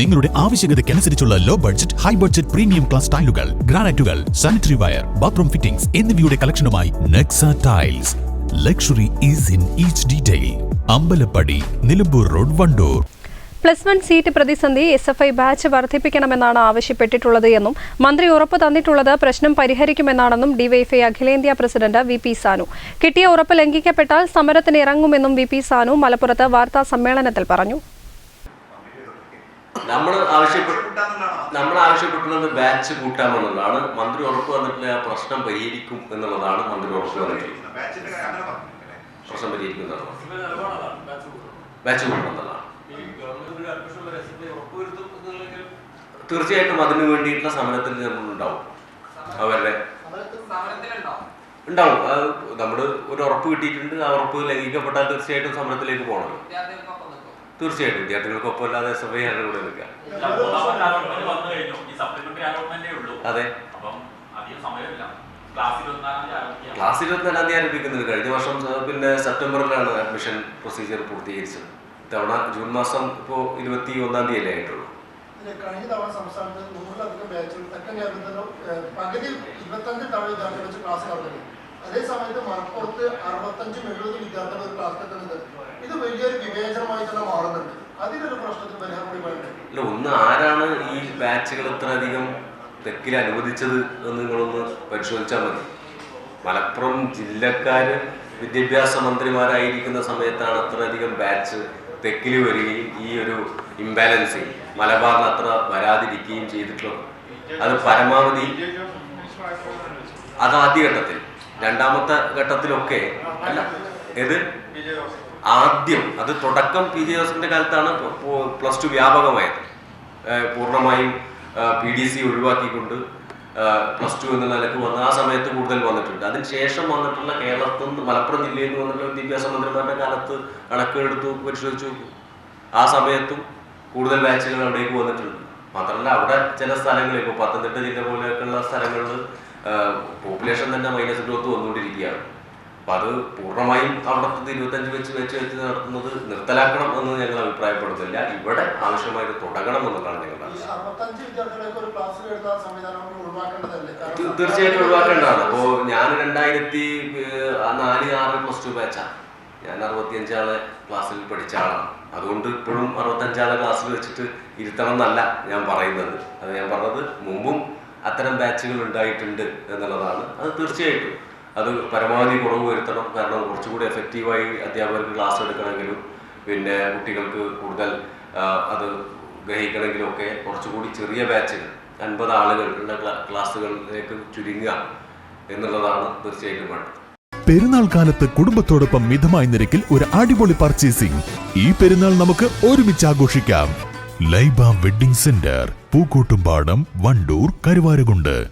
നിങ്ങളുടെ ആവശ്യകതയ്ക്കനുസരിച്ചുള്ള low budget high budget premium class ടൈലുകൾ ഗ്രാനൈറ്റുകൾ സാനിറ്ററി വയർ ബാത്റൂം ഫിറ്റിംഗ്സ് എന്നിവയുടെ കളക്ഷനുമായി Nexa tiles luxury is in each detail Ambalappadi Nilambur road Wandoor. Plus one seat പ്രതിസന്ധി S F I batch വർദ്ധിപ്പിക്കണമെന്നാണ് ആവശ്യപ്പെട്ടിട്ടുള്ളത് എന്നും മന്ത്രി ഉറപ്പ് തന്നിട്ടുള്ളത് പ്രശ്നം പരിഹരിക്കുമെന്നാണെന്നും ഡിവൈഎഫ്ഐ അഖിലേന്ത്യാ പ്രസിഡന്റ് വി പി സാനു. കിട്ടിയ ഉറപ്പ് ലംഘിക്കപ്പെട്ടാൽ സമരത്തിന് ഇറങ്ങുമെന്നും വി പി സാനു മലപ്പുറത്ത് വാർത്താ സമ്മേളനത്തിൽ പറഞ്ഞു. നമ്മൾ ആവശ്യപ്പെട്ട നമ്മൾ ആവശ്യപ്പെട്ടുള്ളത് ബാച്ച് കൂട്ടാമെന്നുള്ളതാണ്. മന്ത്രി ഉറപ്പ് വന്നിട്ടില്ല ആ പ്രശ്നം പരിഹരിക്കും എന്നുള്ളതാണ് മന്ത്രി ഉറപ്പ് വന്നിട്ടുള്ളത് പ്രശ്നം പരിഹരിക്കും ബാച്ച് കൂട്ടണമെന്നുള്ളതാണ് തീർച്ചയായിട്ടും അതിനു വേണ്ടിയിട്ടുള്ള സമരത്തിൽ നമ്മൾ ഉണ്ടാവും അവരുടെ ഉണ്ടാവും. നമ്മൾ ഒരു ഉറപ്പ് കിട്ടിയിട്ടുണ്ട് ആ ഉറപ്പ് ലംഘിക്കപ്പെട്ടാൽ തീർച്ചയായിട്ടും സമരത്തിലേക്ക് പോകണം തീർച്ചയായിട്ടും. വിദ്യാർത്ഥികൾക്കൊപ്പം അല്ലാതെ എസ് എഫ് ഐ ആരുടെ കൂടെ നിൽക്കുക. അതെ. ക്ലാസ് ഇരുപത്തിനാലാം തീയതി ആരംഭിക്കുന്നത് കഴിഞ്ഞ വർഷം പിന്നെ സെപ്റ്റംബറിലാണ് അഡ്മിഷൻ പ്രൊസീജിയർ പൂർത്തീകരിച്ചത്. തവണ ജൂൺ മാസം ഇപ്പോൾ ഇരുപത്തി ഒന്നാം തീയതി അല്ലേ ആയിട്ടുള്ളൂ കഴിഞ്ഞ തവണ സംസ്ഥാനത്ത് നൂറിലധികം ബാച്ചുകൾ തെക്കൻ കേരളത്തിലും ഏഹ്, പകുതി ഇരുപത്തഞ്ച് തവണ വിദ്യാർത്ഥികൾ വെച്ച് ക്ലാസ് നടത്തുന്നത് അതേ സമയത്ത് മലപ്പുറത്ത് അറുപത്തഞ്ചും എഴുപതും വിദ്യാർത്ഥികൾ ക്ലാസ് ഇത് വലിയൊരു വിവേചനമായി തന്നെ അല്ല ഒന്ന് ആരാണ് ഈ ബാച്ചുകൾ ഇത്ര അധികം തെക്കിൽ അനുവദിച്ചത് എന്ന് നിങ്ങളൊന്ന് പരിശോധിച്ചാൽ മതി. മലപ്പുറം ജില്ലക്കാര് വിദ്യാഭ്യാസ മന്ത്രിമാരായിരിക്കുന്ന സമയത്താണ് അത്രയധികം ബാച്ച് തെക്കിൽ വരികയും ഈ ഒരു ഇംബാലൻസിങ് മലബാറിന് അത്ര വരാതിരിക്കുകയും ചെയ്തിട്ടുള്ളത് അത് പരമാവധി അത് ആദ്യഘട്ടത്തിൽ രണ്ടാമത്തെ ഘട്ടത്തിലൊക്കെ അല്ല. ഏത്? ആദ്യം അത് തുടക്കം പി ജെ ജോസഫിന്റെ കാലത്താണ് പ്ലസ് ടു വ്യാപകമായത്. പൂർണമായും പി ഡി സി ഒഴിവാക്കിക്കൊണ്ട് പ്ലസ് ടു എന്ന നിലയ്ക്ക് വന്ന് ആ സമയത്ത് കൂടുതൽ വന്നിട്ടുണ്ട്. അതിനുശേഷം വന്നിട്ടുള്ള കേരളത്തിൽ നിന്ന് മലപ്പുറം ജില്ലയിൽ നിന്ന് വന്നിട്ടുള്ള വിദ്യാഭ്യാസ മന്ത്രിമാരുടെ കാലത്ത് കണക്കെടുത്തു പരിശോധിച്ചു. ആ സമയത്തും കൂടുതൽ ബാച്ചുകൾ അവിടേക്ക് വന്നിട്ടുണ്ട്. മാത്രമല്ല അവിടെ ചില സ്ഥലങ്ങളിൽ ഇപ്പോൾ പത്തനംതിട്ട ജില്ല പോലെയൊക്കെയുള്ള സ്ഥലങ്ങളിൽ പോപ്പുലേഷൻ തന്നെ മൈനസ് ഗ്രോത്ത് വന്നുകൊണ്ടിരിക്കുകയാണ്. അപ്പൊ അത് പൂർണമായും അവിടുത്തെ ഇരുപത്തഞ്ച് വെച്ച് വെച്ച് വെച്ച് നടത്തുന്നത് നിർത്തലാക്കണം എന്ന് ഞങ്ങൾ അഭിപ്രായപ്പെടുന്നില്ല. ഇവിടെ ആവശ്യമായി തുടങ്ങണം എന്നുള്ളതാണ് ഞങ്ങളുടെ തീർച്ചയായിട്ടും ഒഴിവാക്കേണ്ടതാണ്. അപ്പോൾ ഞാൻ രണ്ടായിരത്തി നാല് ആറ് പ്ലസ് ടു ബാച്ചാണ് ഞാൻ അറുപത്തിയഞ്ചാളെ ക്ലാസ്സിൽ പഠിച്ച ആളാണ്. അതുകൊണ്ട് ഇപ്പോഴും അറുപത്തഞ്ചാളെ ക്ലാസ്സിൽ വെച്ചിട്ട് ഇരുത്തണം എന്നല്ല ഞാൻ പറയുന്നത്. അത് ഞാൻ പറഞ്ഞത് മുമ്പും അത്തരം ബാച്ചുകൾ ഉണ്ടായിട്ടുണ്ട് എന്നുള്ളതാണ്. അത് തീർച്ചയായിട്ടും. അത് പരമാവധി കുറവ് വരുത്തണം. കാരണം കുറച്ചുകൂടി എഫക്റ്റീവായി അധ്യാപകർക്ക് ക്ലാസ് എടുക്കണമെങ്കിലും പിന്നെ കുട്ടികൾക്ക് കൂടുതൽ അത് ഗ്രഹിക്കണമെങ്കിലും ഒക്കെ കുറച്ചുകൂടി ചെറിയ ബാച്ചുകൾ അൻപത് ആളുകളുടെ ക്ലാ- ക്ലാസ്സുകളിലേക്ക് ചുരുങ്ങുക എന്നുള്ളതാണ് തീർച്ചയായിട്ടും വേണ്ടത്. പെരുന്നാൾ കാലത്ത് കുടുംബത്തോടൊപ്പം മിതമായ നിരക്കിൽ ഒരു അടിപൊളി പർച്ചേസിംഗ് ഈ പെരുന്നാൾ നമുക്ക് ഒരുമിച്ച് ആഘോഷിക്കാം. Laiba wedding centre Pookkottumpadam Wandoor Karuvarakundu.